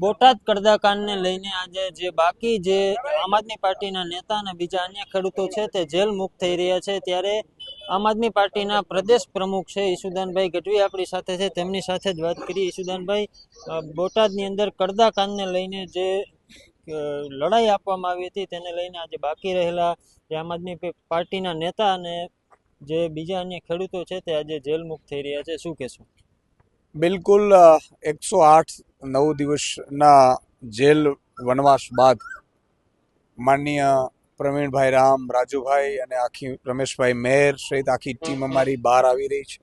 બોટાદ કડદાકાંડને લઈને આજે જે બાકી જે આમ આદમી પાર્ટીના નેતા અને બીજા અન્ય ખેડૂતો છે તે જેલ મુક્ત થઈ રહ્યા છે, ત્યારે આમ આદમી પાર્ટીના પ્રદેશ પ્રમુખ છે ઈસુદાનભાઈ ગઢવી આપણી સાથે છે. તેમની સાથે જ વાત કરી ઈસુદાનભાઈ બોટાદની અંદર કડદાકાંડને લઈને જે લડાઈ આપવામાં આવી હતી તેને લઈને આજે બાકી રહેલા જે આમ આદમી પાર્ટીના નેતા અને જે બીજા અન્ય ખેડૂતો છે તે આજે જેલ મુક્ત થઈ રહ્યા છે. શું કહેશો? બિલકુલ એકસો આઠ નવ દિવસના જેલ વનવાસ બાદ માનનીય પ્રવીણભાઈ રામ રાજુભાઈ અને આખી રમેશભાઈ મેર સહિત આખી ટીમ અમારી બહાર આવી રહી છે.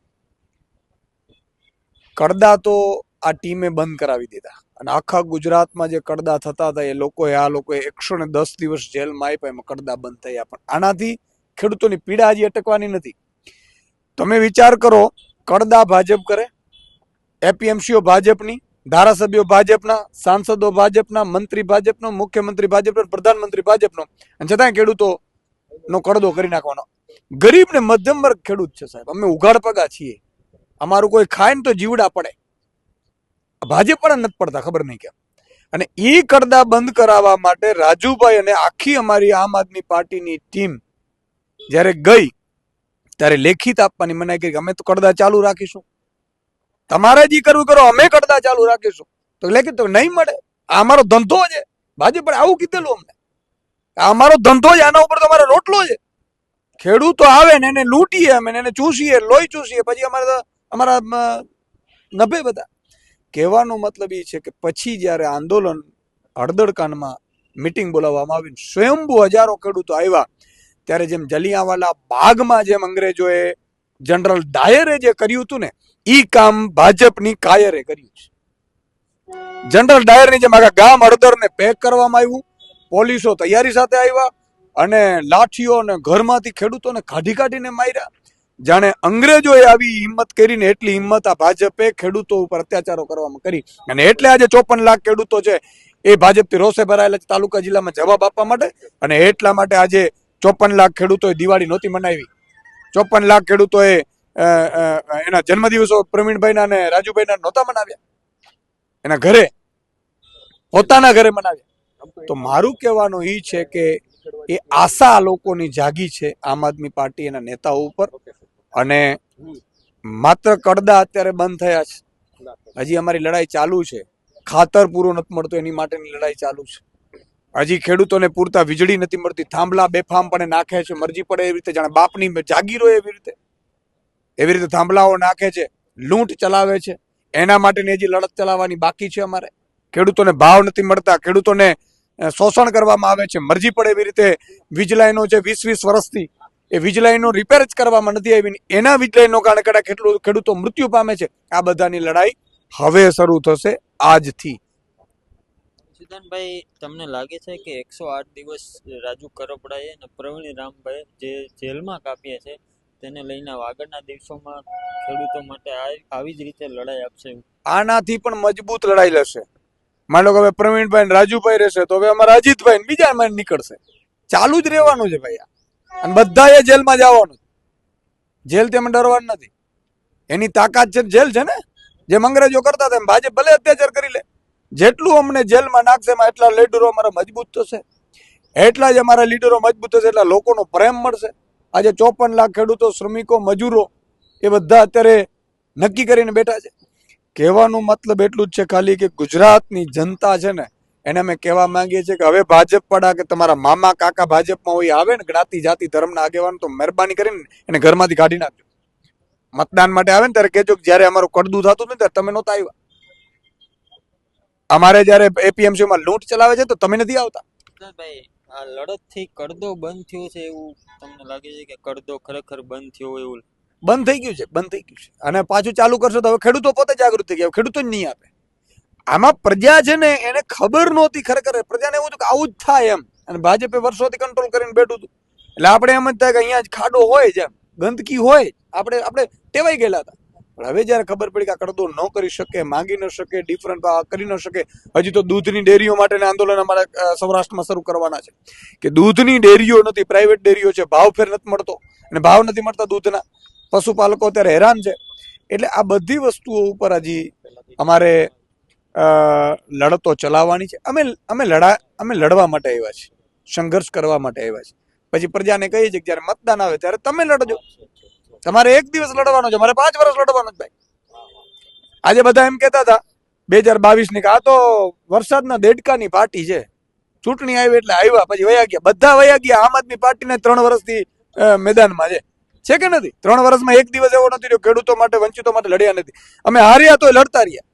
કડદા તો આ ટીમે બંધ કરાવી દીધા અને આખા ગુજરાતમાં જે કડદા થતા હતા એ લોકોએ આ લોકોએ એકસો ને દસ દિવસ જેલમાં આપ્યા એમાં કડદા બંધ થયા. પણ આનાથી ખેડૂતોની પીડા હજી અટકવાની નથી. તમે વિચાર કરો કડદા ભાજપ કરે એપીએમસીઓ ભાજપની, ધારાસભ્યો ભાજપના, સાંસદો ભાજપના, મંત્રી ભાજપનો, મુખ્યમંત્રી ભાજપનો પ્રધાનમંત્રી ભાજપનો. અને છતાં ખેડૂતો નો કડદો કરી નાખવાનો. ગરીબ ને મધ્યમ વર્ગ ખેડૂત છે સાહેબ. અમે ઉઘાડ પગા છીએ. અમારું કોઈ ખાય ને તો જીવડા પડે. ભાજપ પણ નથી પડતા, ખબર નહીં કેમ. અને એ કડદા બંધ કરાવવા માટે રાજુભાઈ અને આખી અમારી આમ આદમી પાર્ટીની ટીમ જ્યારે ગઈ, ત્યારે લેખિત આપવાની મનાઈ કરી અમે તો કડદા ચાલુ રાખીશું. તમારે જે કરવું કરો, અમે કરતા ચાલુ રાખીશું. તો એટલે તો નહીં મળે. આ અમારો ધંધો છે. ભાજપ પણ આવું કીધેલું અમને. આ અમારો ધંધો છે, આના ઉપર તમારો રોટલો છે. ખેડૂતો આવે ને એને લૂંટીએ અમે એને ચૂસીએ, લોહી ચૂસીએ, પછી અમારે અમારા નભે બધા. કહેવાનો મતલબ એ છે કે પછી જ્યારે આંદોલન હળદળકાંડમાં મિટિંગ બોલાવવામાં આવી સ્વયંભૂ હજારો ખેડૂતો આવ્યા, ત્યારે જેમ જલિયાવાલા બાગમાં જેમ અંગ્રેજોએ જનરલ ડાયરે જે કર્યું હતું ને ઈ કામ ભાજપની કાયરે કર્યું છે. જનરલ ડાયરની જેમ આખા ગામ હળદરને પેક કરવામાં આવ્યું. પોલીસો તૈયારી સાથે આવ્યા અને લાઠીઓ અને ઘરમાંથી ખેડૂતોને કાઢી કાઢીને માર્યા. જાણે અંગ્રેજોએ આવી હિંમત કરીને એટલી હિંમત આ ભાજપે ખેડૂતો ઉપર અત્યાચારો કરવામાં કરી. અને એટલે આજે ચોપન લાખ ખેડૂતો છે એ ભાજપથી રોષે ભરાયેલા છે તાલુકા જિલ્લામાં જવાબ આપવા માટે. અને એટલા માટે આજે ચોપન લાખ ખેડૂતોએ દિવાળી નહોતી મનાવી. ચોપન લાખ ખેડૂતોએ એના જન્મદિવસો પ્રવીણભાઈના અને રાજુભાઈના નહોતા મનાવ્યા. એના ઘરે, પોતાના ઘરે મનાવ્યા. તો મારું કહેવાનું એ છે કે એ આશા લોકોની જાગી છે આમ આદમી પાર્ટી એના નેતાઓ ઉપર. અને માત્ર કડદા અત્યારે બંધ થયા છે. હજી અમારી લડાઈ ચાલુ છે. ખાતર પૂરું નથી મળતું, એની માટેની લડાઈ ચાલુ છે. હજી ખેડૂતોને પૂરતા વીજળી નથી મળતી, થાંભલા બેફામ પણ નાખે છે, મરજી પડે એવી રીતે જાણે બાપની જાગીરો એવી રીતે. એવી રીતે થાંભલાઓ નાખે છે, લૂંટ ચલાવે છે. એના માટેની હજી લડત ચલાવવાની બાકી છે અમારે. ખેડૂતોને ભાવ નથી મળતા, ખેડૂતોને શોષણ કરવામાં આવે છે. મરજી પડે એવી રીતે વીજ લાઈનો છે વીસ વીસ વર્ષથી. એ વીજ લાઈનો રિપેર જ કરવામાં નથી આવી એના વીજ લાઈનો કારણે કદાચ કેટલું ખેડૂતો મૃત્યુ પામે છે. આ બધાની લડાઈ હવે શરૂ થશે આજથી. સિદ્ધાંતભાઈ તમને લાગે છે કે એકસો આઠ દિવસ રાજુ કરપડાએ અને પ્રવીણ રામભાઈ જે જેલમાં કાપ્યા છે તેને લઈને આગળના દિવસોમાં ખેડૂતો માટે આવી જ રીતે લડાઈ આપશે આનાથી પણ મજબૂત લડાઈ લડશે. માની કે હવે પ્રવીણભાઈ રાજુભાઈ રહેશે, તો હવે અમારા અજીતભાઈ બીજા એમાં નીકળશે. ચાલુ જ રહેવાનું છે ભાઈ. અને બધાએ જેલમાં જવાનું જેલ તેમાં ડરવાનું નથી. એની તાકાત છે જેલ છે ને? જેમ અંગ્રેજો કરતા હતા એમ ભાજપ ભલે અત્યાચાર કરી લે. જેટલું અમને જેલમાં નાખશે એમાં એટલા લીડરો અમારા મજબૂત થશે. એટલા જ અમારા લીડરો મજબૂત થશે, એટલા લોકોનો પ્રેમ મળશે. આજે ચોપન લાખ ખેડૂતો, શ્રમિકો, મજૂરો એ બધા અત્યારે નક્કી કરીને બેઠા છે. કહેવાનું મતલબ એટલું જ છે ખાલી કે ગુજરાતની જનતા છે ને, એને અમે કહેવા માંગીએ છીએ કે હવે ભાજપ પડા કે તમારા મામા, કાકા ભાજપમાં હોય, આવે ને જ્ઞાતિ, જાતિ, ધર્મના આગેવાન, તો મહેરબાની કરીને એને ઘરમાંથી કાઢી નાખજો. મતદાન માટે આવે ને ત્યારે કહેજો કે જ્યારે અમારું કડદું થતું હતું ને ત્યારે તમે નહોતા આવ્યા. અમારે જ્યારે એપીએમસીમાં લૂંટ ચલાવે છે તો તમે નથી આવતા. આ લડતથી કડદો બંધ થયો છે એવું તમને લાગે છે કે કડદો ખરેખર બંધ થયો એવું? બંધ થઈ ગયું છે, બંધ થઈ ગયું છે. અને પાછું ચાલુ કરશો તો હવે ખેડૂતો પોતે જાગૃત થઈ ગયા, ખેડૂતો જ નહીં આપે. આમાં પ્રજા છે ને એને ખબર નહોતી ખરેખર, પ્રજાને એવું હતું કે આવું જ થાય એમ. અને ભાજપે વર્ષોથી કંટ્રોલ કરીને બેઠું હતું. એટલે આપણે એમ જ થાય કે અહીંયા જ ખાડો હોય જ એમ. ગંદકી હોય આપણે આપણે ટેવાઈ ગયેલા હતા. પણ હવે જ્યારે ખબર પડી કે આ કડદો ન કરી શકે, માંગી ન શકે ડિફરન્ટ કરી ન શકે, હજી તો દૂધની ડેરીઓ માટેના આંદોલન અમારા સૌરાષ્ટ્રમાં શરૂ કરવાના છે. કે દૂધની ડેરીઓ નથી પ્રાઇવેટ ડેરીઓ છે, ભાવ ફેર નથી મળતો અને ભાવ નથી મળતા દૂધના. પશુપાલકો અત્યારે હેરાન છે. એટલે આ બધી વસ્તુઓ ઉપર હજી અમારે લડતો ચલાવવાની છે. અમે અમે લડા, અમે લડવા માટે આવ્યા છીએ. સંઘર્ષ કરવા માટે આવ્યા છીએ. પછી પ્રજાને કહીએ છીએ કે જ્યારે મતદાન આવે ત્યારે તમે લડજો. તમારે એક દિવસ લડવાનો છે. મારે પાંચ વર્ષ લડવાનો છે ભાઈ. આજે બધા એમ કહેતા હતા બે હજાર બાવીસની આ તો વરસાદના દેડકાની પાર્ટી છે. ચૂંટણી આવી એટલે આવ્યા, પછી વયા ગયા. બધા વયા ગયા. આમ આદમી પાર્ટીને ત્રણ વર્ષથી મેદાનમાં છે. છે કે નથી? ત્રણ વર્ષમાં એક દિવસ એવો નથી રહ્યો, ખેડૂતો માટે, વંચિતો માટે લડ્યા નથી. અમે હાર્યા તો લડતા રહ્યા.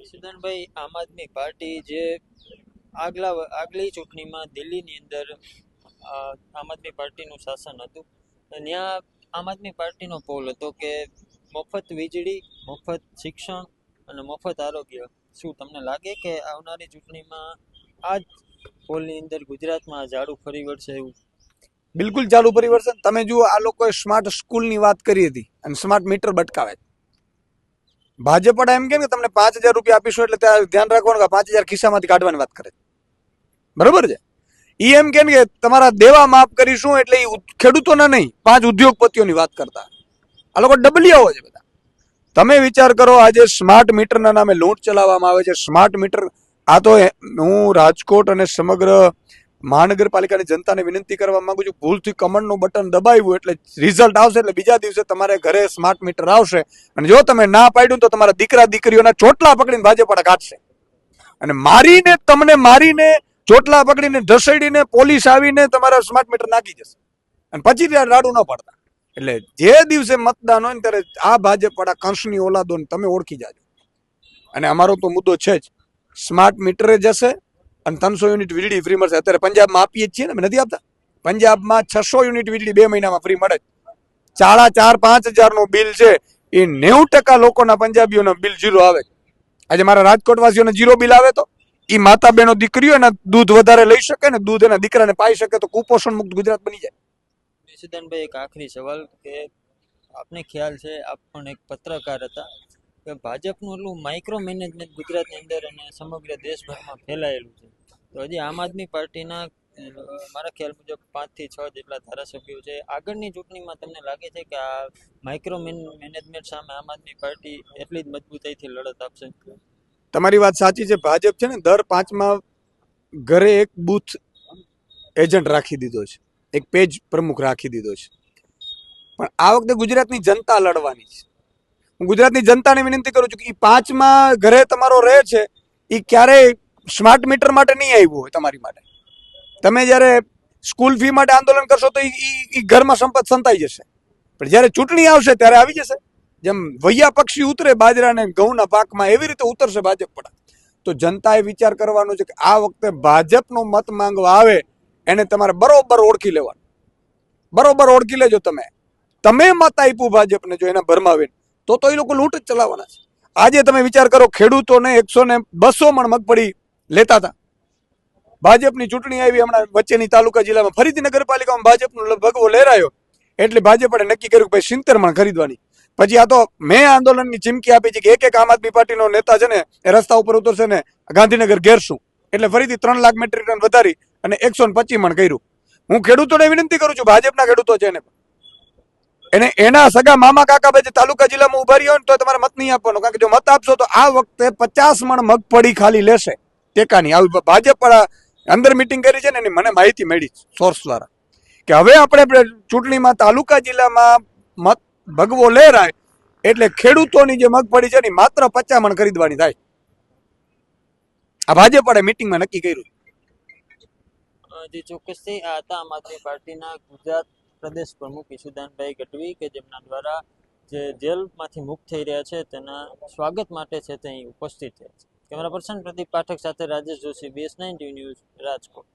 ઈશુદાનભાઈ, આમ આદમી પાર્ટી જે આગલા આગલી ચૂંટણીમાં દિલ્હીની અંદર આમ આદમી પાર્ટીનું શાસન હતું, ત્યાં આમ આદમી પાર્ટીનો પોલ હતો કે મફત વીજળી, મફત શિક્ષણ અને મફત આરોગ્ય શું તમને લાગે કે આવનારી ચૂંટણીમાં આ જ પોલની અંદર ગુજરાતમાં ઝાડુ ફરી વળશે એવું? બિલકુલ ચાલુ પરિવર્તન તમે જુઓ, આ લોકોએ સ્માર્ટ સ્કૂલની વાત કરી હતી અને સ્માર્ટ મીટર બટકાવે ભાજપ વાળા એમ કે તમને પાંચ હજાર રૂપિયા આપીશું એટલે ત્યાં ધ્યાન રાખવાનું કે પાંચ હજાર ખિસ્સામાંથી કાઢવાની વાત કરે બરોબર છે? ઈ એમ કે કે તમારા દેવા માફ કરીશું એટલે એ ખેડૂતોના નહીં, પાંચ ઉદ્યોગપતિઓની વાત કરતા. આ લોકો ડબલિયાઓ છે બધા. તમે વિચાર કરો, આજે સ્માર્ટ મીટરના નામે લૂંટ ચલાવવામાં આવે છે. સ્માર્ટ મીટર, આ તો એ- હું રાજકોટ અને સમગ્ર મહાનગરપાલિકાની જનતાને વિનંતી કરવા માંગુ છું, ભૂલથી કમળનું બટન દબાવ્યું એટલે રિઝલ્ટ આવશે એટલે બીજા દિવસે તમારે ઘરે સ્માર્ટ મીટર આવશે. અને જો તમે ના પાડ્યું તો તમારા દીકરા દીકરીઓના ચોટલા પકડીને ભાજપ કાઢશે. અને મારીને, તમને મારીને ચોટલા પકડીને ઢસડીને પોલીસ આવીને તમારા સ્માર્ટ મીટર નાખી જશે અને પછી ત્યાં રાડું ન પડતા. એટલે જે દિવસે મતદાન હોય ને ત્યારે આ ભાજપ વાળા કંસની ઓલાદોને તમે ઓળખી જાજો. અને અમારો તો મુદ્દો છે જ. સ્માર્ટ મીટરે જશે અને ત્રણસો યુનિટ વીજળી ફ્રી મળશે. અત્યારે પંજાબમાં આપીએ જ છીએ ને નથી આપતા. પંજાબમાં છસો યુનિટ વીજળી બે મહિનામાં ફ્રી મળે સાડા ચાર પાંચ હજારનું બિલ છે. એ નેવું ટકા લોકોના પંજાબીઓના બિલ જીરો આવે. આજે મારા રાજકોટ વાસીઓને જીરો બિલ આવે તો? એ માતા બહેનો દીકરીઓ એના દૂધ વધારે લઈ શકે ને દૂધ એના દીકરાને પાઈ શકે તો કુપોષણ મુક્ત ગુજરાત બની જાય. નિશિદાનભાઈ, એક આખરી સવાલ કે આપને ખ્યાલ છે, આપ પણ એક પત્રકાર હતા, કે ભાજપનું એટલું માઇક્રો મેનેજમેન્ટ ગુજરાતની અંદર અને સમગ્ર દેશભરમાં ફેલાયેલું છે. તો હજી આમ આદમી પાર્ટીના મારા ખ્યાલ મુજબ પાંચથી છ જેટલા ધારાસભ્યો છે. આગળની ચૂંટણીમાં તમને લાગે છે કે આ માઇક્રો મેનેજમેન્ટ સામે આમ આદમી પાર્ટી એટલી જ મજબૂતાઈથી લડત આપશે? તમારી વાત સાચી છે. ભાજપ છે ને દર પાંચમાં ઘરે એક બૂથ એજન્ટ રાખી દીધો છે. એક પેજ પ્રમુખ રાખી દીધો છે. પણ આ વખતે ગુજરાતની જનતા લડવાની છે. હું ગુજરાતની જનતાને વિનંતી કરું છું કે એ પાંચમાં ઘરે તમારો રહે છે એ ક્યારેય સ્માર્ટ મીટર માટે નહીં આવ્યું હોય તમારી માટે. તમે જ્યારે સ્કૂલ ફી માટે આંદોલન કરશો તો એ ઘરમાં સંપત સંતાઈ જશે. પણ જ્યારે ચૂંટણી આવશે ત્યારે આવી જશે. જેમ વૈયા પક્ષી ઉતરે બાજરા અને ઘઉંના પાકમાં એવી રીતે ઉતરશે ભાજપ પણ. તો જનતાએ વિચાર કરવાનો છે કે આ વખતે ભાજપનો મત માંગવા આવે, એને તમારે બરોબર ઓળખી લેવાનું. બરોબર ઓળખી લેજો તમે. તમે મત આપ્યું ભાજપને જો એના ભરમાવીને, તો તો એ લોકો લૂંટ જ ચલાવવાના છે. આજે તમે વિચાર કરો, ખેડૂતોને એકસો ને બસો મણ મગફળી લેતા હતા. ભાજપની ચૂંટણી આવી, હમણાં વચ્ચેની તાલુકા જિલ્લામાં ફરીથી નગરપાલિકામાં ભાજપનો ભગવો લહેરાયો. એટલે ભાજપે નક્કી કર્યું કે ભાઈ સિત્તેર મણ ખરીદવાની. પછી આ તો મેં આંદોલનની ચીમકી આપી છે કે એક એક આમ આદમી પાર્ટીનો નેતા છે ને એ રસ્તા ઉપર ઉતરશે ને ગાંધીનગર ઘેરશું. એટલે ફરીથી ત્રણ લાખ મેટ્રિક ટન વધારી અને એકસો પચીસ મણ કર્યું. હું ખેડૂતોને વિનંતી કરું છું, ભાજપના ખેડૂતો છે એને. એને, એના સગા મામા કાકા ભાઈ તાલુકા જિલ્લામાં ઊભા રહ્યો હોય ને તો તમારે મત નહીં આપવાનો, કારણ કે જો મત આપશો તો આ વખતે પચાસ મણ મગફળી ખાલી લેશે ટેકાની. આવી ભાજપ અંદર મિટિંગ કરી છે ને એની મને માહિતી મળી સોર્સ દ્વારા. કે હવે આપણે ચૂંટણીમાં તાલુકા જિલ્લામાં મત ભગવો લેરાય એટલે ખેડૂતોની જે મગફળી છે ને માત્ર પચામણ ખરીદવાની થાય. આ ભાજપે મિટિંગમાં નક્કી કર્યું. જે ચોક્કસથી આ હતા આમ આદમી પાર્ટીના ગુજરાત પ્રદેશ પ્રમુખ ઈશુદાનભાઈ ગઢવી કે જેમના દ્વારા જે જેલમાંથી મુક્ત થઈ રહ્યા છે તેના સ્વાગત માટે છે તે અહીં ઉપસ્થિત થયા છે. કેમેરા પર્સન પ્રદીપ પાઠક સાથે Rajesh Joshi BS nine news Rajkot.